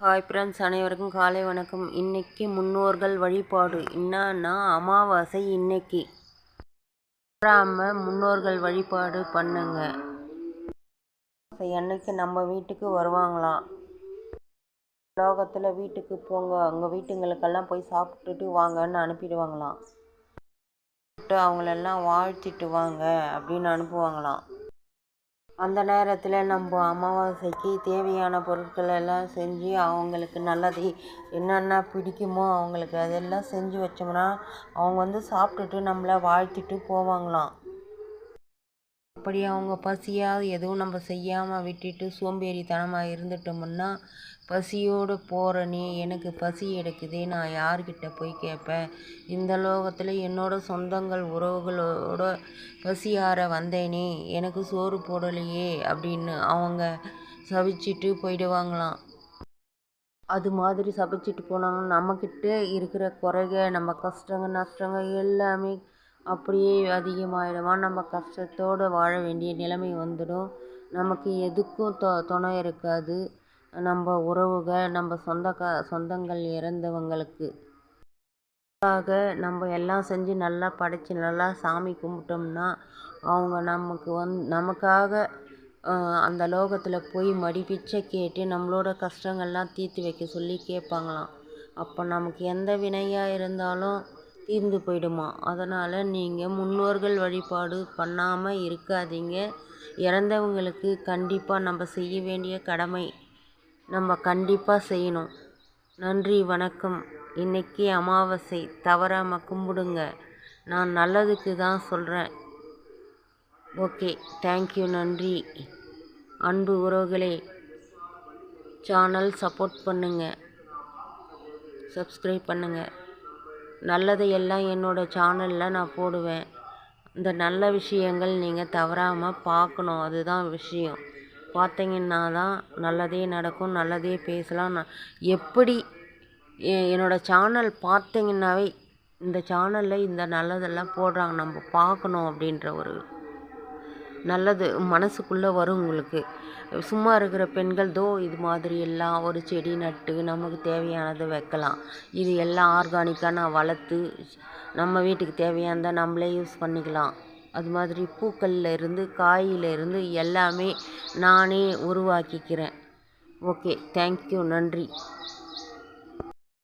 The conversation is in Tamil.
ஹாய் ஃப்ரெண்ட்ஸ் அனைவருக்கும் காலை வணக்கம். இன்னைக்கு முன்னோர்கள் வழிபாடு. என்னன்னா அமாவாசை இன்னைக்கு. தவறாம முன்னோர்கள் வழிபாடு பண்ணுங்க. அமாவாசை அன்னைக்கு நம்ம வீட்டுக்கு வருவாங்களாம் லோகத்தில் வீட்டுக்கு போங்க. அங்கே வீட்டுங்களுக்கெல்லாம் போய் சாப்பிட்டுட்டு வாங்கன்னு அனுப்பிடுவாங்களாம். அவங்களெல்லாம் வாழ்த்திட்டு வாங்க அப்படின்னு அனுப்புவாங்களாம். அந்த நேரத்தில் நம்ம அமாவாசைக்கு தேவையான பொருட்கள் எல்லாம் செஞ்சு அவங்களுக்கு நல்லது. என்னென்ன பிடிக்குமோ அவங்களுக்கு அதெல்லாம் செஞ்சு வச்சோம்னா அவங்க வந்து சாப்பிட்டுட்டு நம்மளை வாழ்த்திட்டு போவாங்களாம். அப்படி அவங்க பசியாக எதுவும் நம்ம செய்யாமல் விட்டுட்டு சோம்பேறித்தனமாக இருந்துட்டோம்னா பசியோடு போகிற நீ எனக்கு பசி எடுக்குது நான் யார்கிட்ட போய் கேட்பேன் இந்த லோகத்தில் என்னோட சொந்தங்கள் உறவுகளோட பசியார வந்தேனே எனக்கு சோறு போடலையே அப்படின்னு அவங்க சபிச்சிட்டு போயிடுவாங்களாம். அது மாதிரி சபிச்சிட்டு போனாங்கன்னா நம்மக்கிட்ட இருக்கிற குறைக நம்ம கஷ்டங்க நஷ்டங்க எல்லாமே அப்படியே அதிகமாகிடுமா நம்ம கஷ்டத்தோடு வாழ வேண்டிய நிலைமை வந்துடும். நமக்கு எதுக்கும் தொ துணை இருக்காது. நம்ம உறவுகள் நம்ம சொந்தக்கா சொந்தங்கள் இறந்தவங்களுக்கு அதுக்காக நம்ம எல்லாம் செஞ்சு நல்லா படைச்சி நல்லா சாமி கும்பிட்டோம்னா அவங்க நமக்கு வந் நமக்காக அந்த லோகத்தில் போய் மடி பிச்சை கேட்டு நம்மளோட கஷ்டங்கள்லாம் தீர்த்து வைக்க சொல்லி கேட்பாங்களாம். அப்போ நமக்கு எந்த வினையாக இருந்தாலும் தீர்ந்து போயிடுமா? அதனால் நீங்கள் முன்னோர்கள் வழிபாடு பண்ணாமல் இருக்காதீங்க. இறந்தவங்களுக்கு கண்டிப்பாக நம்ம செய்ய வேண்டிய கடமை நம்ம கண்டிப்பாக செய்யணும். நன்றி வணக்கம். இன்னைக்கு அமாவாசை. தவறாமல் கும்பிடுங்க. நான் நல்லதுக்கு தான் சொல்கிறேன் ஓகே தேங்க்யூ நன்றி. அன்பு உறவுகளே சேனல் சப்போர்ட் பண்ணுங்கள் சப்ஸ்கிரைப் பண்ணுங்கள் நல்லதையெல்லாம் என்னோடய சேனலில் நான் போடுவேன். இந்த நல்ல விஷயங்கள் நீங்கள் தவறாமல் பார்க்கணும். அதுதான் விஷயம். பார்த்தீங்கன்னா தான் நல்லதே நடக்கும் நல்லதே பேசலாம். நான் எப்படி என்னோடய சேனல் பார்த்தீங்கன்னாவே இந்த சேனலில் இந்த நல்லதெல்லாம் போடுறாங்க. நம்ம பார்க்கணும் அப்படின்ற ஒரு நல்லது மனசுக்குள்ளே வரும் உங்களுக்கு. சும்மா இருக்கிற பெண்கள் தோ இது மாதிரி எல்லாம் ஒரு செடி நட்டு நமக்கு தேவையானதை வைக்கலாம். இது எல்லாம் ஆர்கானிக்காக நான் வளர்த்து நம்ம வீட்டுக்கு தேவையானதை நம்மளே யூஸ் பண்ணிக்கலாம். அது மாதிரி பூக்கள்ல இருந்து காயில் இருந்து எல்லாமே நானே உருவாக்கிக்கிறேன். ஓகே தேங்க்யூ நன்றி.